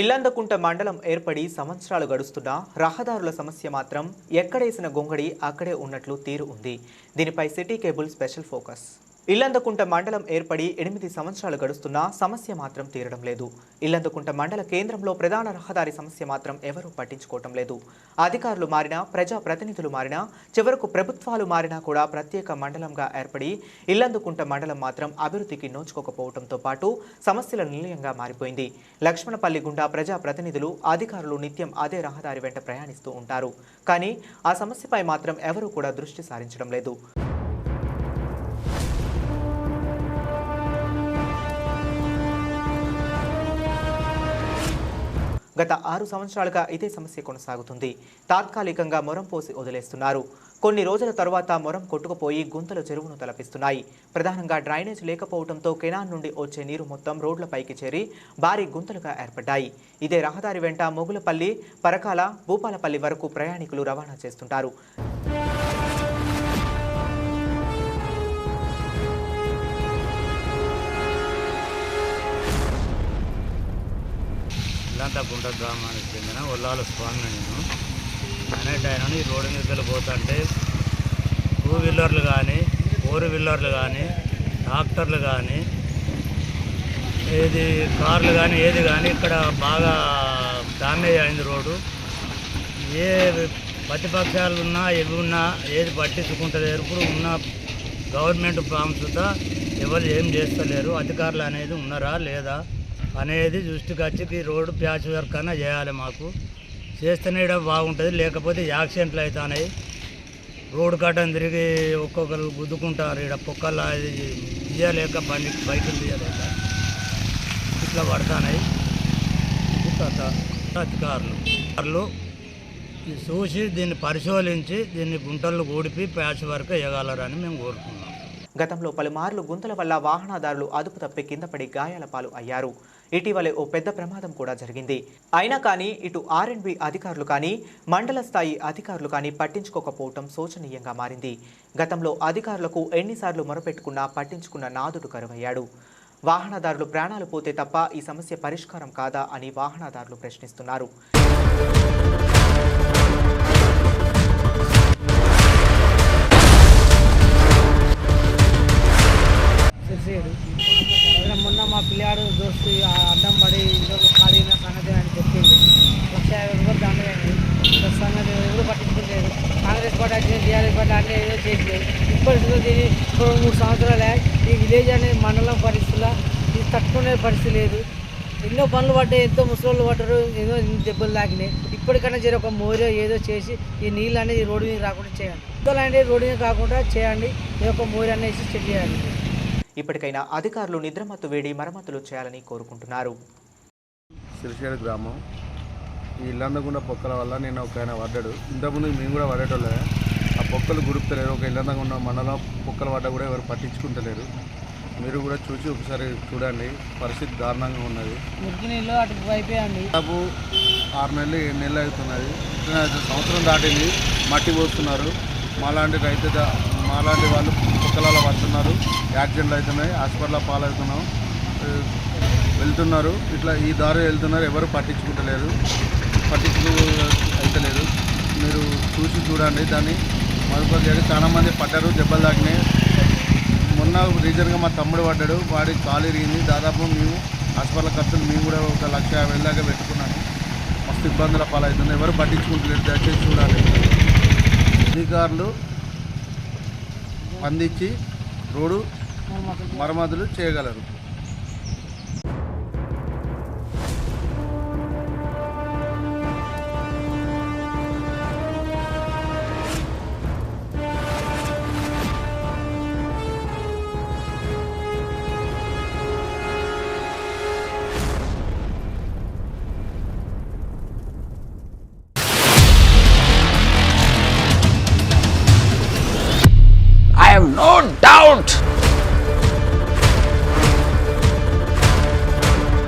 ఇల్లందకుంట మండలం ఏర్పడి సంవత్సరాలు గడుస్తున్నా రహదారుల సమస్య మాత్రం ఎక్కడేసిన గొంగడి అక్కడే ఉన్నట్లు తీరు ఉంది. దీనిపై city cable special focus. Illandakunta మండలం ఏర్పడి ఎనిమిది సంవత్సరాలు గడుస్తున్నా సమస్య మాత్రం తీరడం లేదు. ఇల్లందకుంట మండల కేంద్రంలో ప్రధాన రహదారి సమస్య మాత్రం ఎవరూ పట్టించుకోవటం లేదు. అధికారులు మారినా ప్రజా ప్రతినిధులు మారినా చివరకు ప్రభుత్వాలు మారినా కూడా ప్రత్యేక మండలంగా ఏర్పడి ఇల్లందుకుంట మండలం మాత్రం అభివృద్ధికి నోచుకోకపోవడంతో పాటు సమస్యల నిలయంగా మారిపోయింది. లక్ష్మణపల్లి గుండా ప్రజా ప్రతినిధులు అధికారులు నిత్యం అదే రహదారి వెంట ప్రయాణిస్తూ ఉంటారు. కానీ ఆ సమస్యపై మాత్రం ఎవరూ కూడా దృష్టి సారించడం లేదు. గత ఆరు సంవత్సరాలుగా ఇదే సమస్య కొనసాగుతుంది. తాత్కాలికంగా మొరం పోసి వదిలేస్తున్నారు. కొన్ని రోజుల తర్వాత మొరం కొట్టుకుపోయి గుంతలు చెరువును తలపిస్తున్నాయి. ప్రధానంగా డ్రైనేజ్ లేకపోవడంతో కెనాన్ నుండి వచ్చే నీరు మొత్తం రోడ్లపైకి చేరి భారీ గుంతలుగా ఏర్పడ్డాయి. ఇదే రహదారి వెంట మొగులపల్లి పరకాల భూపాలపల్లి వరకు ప్రయాణికులు రవాణా చేస్తుంటారు. ఇల్లంతకుంట గ్రామానికి చెందిన ఒల్లాల స్వామి నేను. అనేట ఆయనను ఈ రోడ్డు మీదకి పోతుంటే టూ వీలర్లు కానీ ఫోర్ వీలర్లు కానీ ట్రాక్టర్లు కానీ ఏది కార్లు కానీ ఏది కానీ ఇక్కడ బాగా డామేజ్ అయింది రోడ్డు. ఏ ప్రతిపక్షాలు ఉన్నా ఎవి ఉన్నా ఏది పట్టించుకుంటలేరు. ఇప్పుడు ఉన్న గవర్నమెంట్ ఫామ్స్ ఎవరు ఏం చేస్తలేరు అధికారులు అనేది ఉన్నారా లేదా? అనేది దృష్టికి వచ్చి ఈ రోడ్డు ప్యాచ్ వర్క్ అన్నా చేయాలి మాకు. చేస్తేనే ఈడ బాగుంటుంది లేకపోతే యాక్సిడెంట్లు అవుతున్నాయి రోడ్డు కట్టని తిరిగి ఒక్కొక్కరు గుద్దుకుంటారు ఇక్కడ పొక్కల్లా తీయలేక బండి బైకులు తీయలేక. ఇట్లా పడుతున్నాయి అధికారులు. అధికారులు చూసి దీన్ని పరిశోధించి దీన్ని గుంటలు కూడిపి ప్యాచ్ వర్క్ వేయగలరని మేము కోరుకున్నాం గతంలో పలుమార్లు గుంతల వల్ల వాహనదారులు అదుపు తప్పి కింద పడి గాయాల పాలు అయ్యారు. ఇటీవలే ఓ పెద్ద ప్రమాదం కూడా జరిగింది. అయినా కానీ ఇటు ఆర్ఎండ్బి అధికారులు కానీ మండల స్థాయి అధికారులు కానీ పట్టించుకోకపోవటం శోచనీయంగా మారింది. గతంలో అధికారులకు ఎన్నిసార్లు మొరపెట్టుకున్నా పట్టించుకున్న నాదుడు కరువయ్యాడు. వాహనదారులు ప్రాణాలు పోతే తప్ప ఈ సమస్య పరిష్కారం కాదా అని వాహనదారులు ప్రశ్నిస్తున్నారు. పార్టీ అంటే ఏదో చేసింది ఇప్పటితో దీని రెండు మూడు సంవత్సరాలే ఈ విలేజ్ అనేది మండలం పరిస్థితుల ఇది తట్టుకునే పరిస్థితి లేదు. ఎన్నో పనులు పడ్డాయి ఎంతో ముసలోళ్ళు పడ్డారు ఏదో దెబ్బలు తాకినాయి. ఇప్పటికైనా జర ఒక మోరో ఏదో చేసి ఈ నీళ్ళు అనేది రోడ్డు మీద రాకుండా చేయండి. ముక్కలు అనేది రోడ్డు మీద కాకుండా చేయండి. ఏదో ఒక మోరి అనేసి చెక్ చేయాలి ఇప్పటికైనా అధికారులు నిద్రమత్తు వేడి మరమ్మతులు చేయాలని కోరుకుంటున్నారు. సిరిసేడు గ్రామం. ఈ ఇల్లందకుండా పొక్కల వల్ల నేను ఒక ఆయన పడ్డాడు. ఇంతకుముందు మేము కూడా పడేటోళ్ళే పొక్కలు గురుపుతలేరు ఒక ఇల్లందకుండా మండలం పొక్కలు పడ్డా కూడా ఎవరు పట్టించుకుంటలేరు. మీరు కూడా చూసి ఒకసారి చూడండి. పరిస్థితి దారుణంగా ఉన్నది. దాదాపు ఆరు నెలలు ఏడు నెలలు అవుతున్నది. సంవత్సరం దాటింది. మట్టి పోస్తున్నారు. మాలాంటి రైతు మాలాంటి వాళ్ళు కుక్కలలో పడుతున్నారు. యాక్సిడెంట్లు అవుతున్నాయి. హాస్పిటల్లో పాలవుతున్నాం. వెళ్తున్నారు. ఇట్లా ఈ దారి వెళ్తున్నారు. ఎవరు పట్టించుకుంటలేరు. పట్టించుకు అయితలేదు. మీరు చూసి చూడండి. దాన్ని మరొకరు చేయండి చాలామంది పడ్డారు దెబ్బలు తాకినాయి. మొన్న రీజన్గా మా తమ్ముడు పడ్డాడు వాడి కాలు ఇరిగింది. దాదాపు మేము హాస్పిటల్ ఖర్చులు మేము కూడా ఒక లక్ష యాభై దాకా పెట్టుకున్నాము. మస్తు ఇబ్బందుల పాలవుతుంది. ఎవరు పట్టించుకుంటలేరు దయచేసి చూడాలి. అధికారులు అందించి రోడ్డు మరమ్మతులు చేయగలరు. No doubt